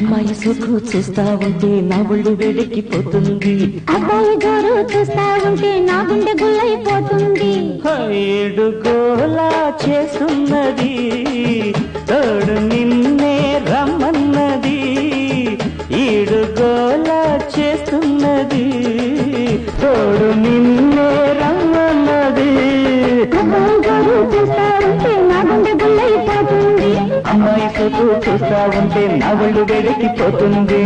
అమ్మాయి సొక్కు చూస్తా ఉంటే నా ఒళ్ళు వేడెక్కిపోతుంది అబ్బాయి జోరు చూస్తా ఉంటే నా గుండె గుల్లైపోతుంది. ఏడు గోలా చేస్తున్నది. తోడు నిన్నే రమ్మన్నది. ఈడు గోలా చేస్తున్నది. తోడు నిన్నే రమ్మన్నది. అబ్బాయి జోరు చూస్తా ఉంటే అమ్మాయి సొక్కు చూస్తా ఉంటే నా ఒళ్ళు వేడెక్కిపోతుంది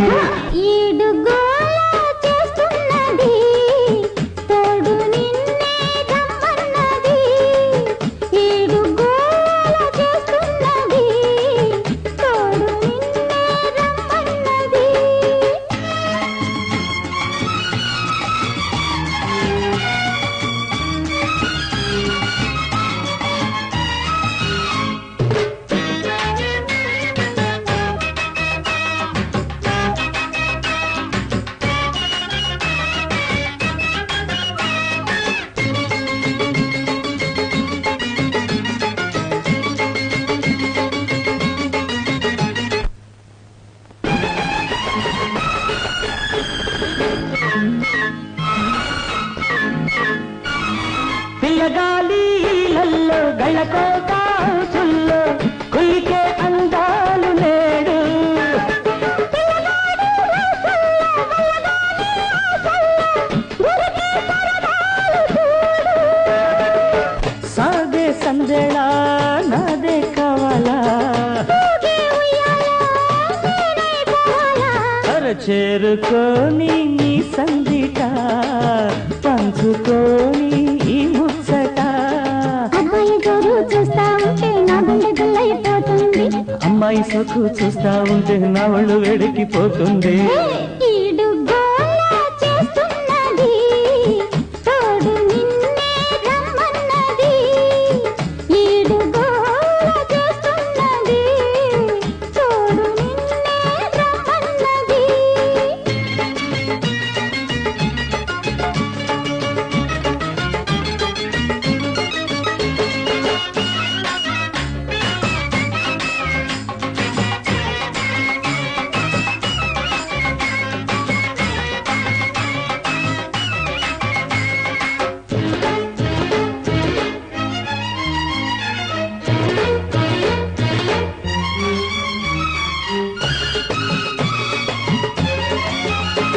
పిల్లగాలిలల్లో గళ్ళకోట సుల్లో కులికే అందాలు నేడు. సాదే సందేళ నాదే కావాలా. అర చేరుకొని నీ సందిట పంచుకొని అమ్మాయి సొక్కు చూస్తా ఉంటే నా ఒళ్ళు వేడికి పోతుంది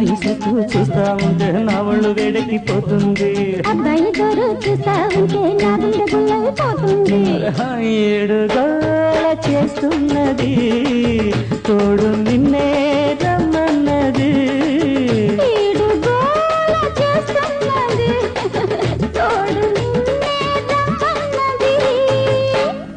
వయసు చూస్తా ఉంటే నా ఒళ్ళు వేడెక్కిపోతుంది. అబ్బాయి చూస్తా ఉంటే నా ఏడుగా చేస్తున్నది. తోడు నిన్నే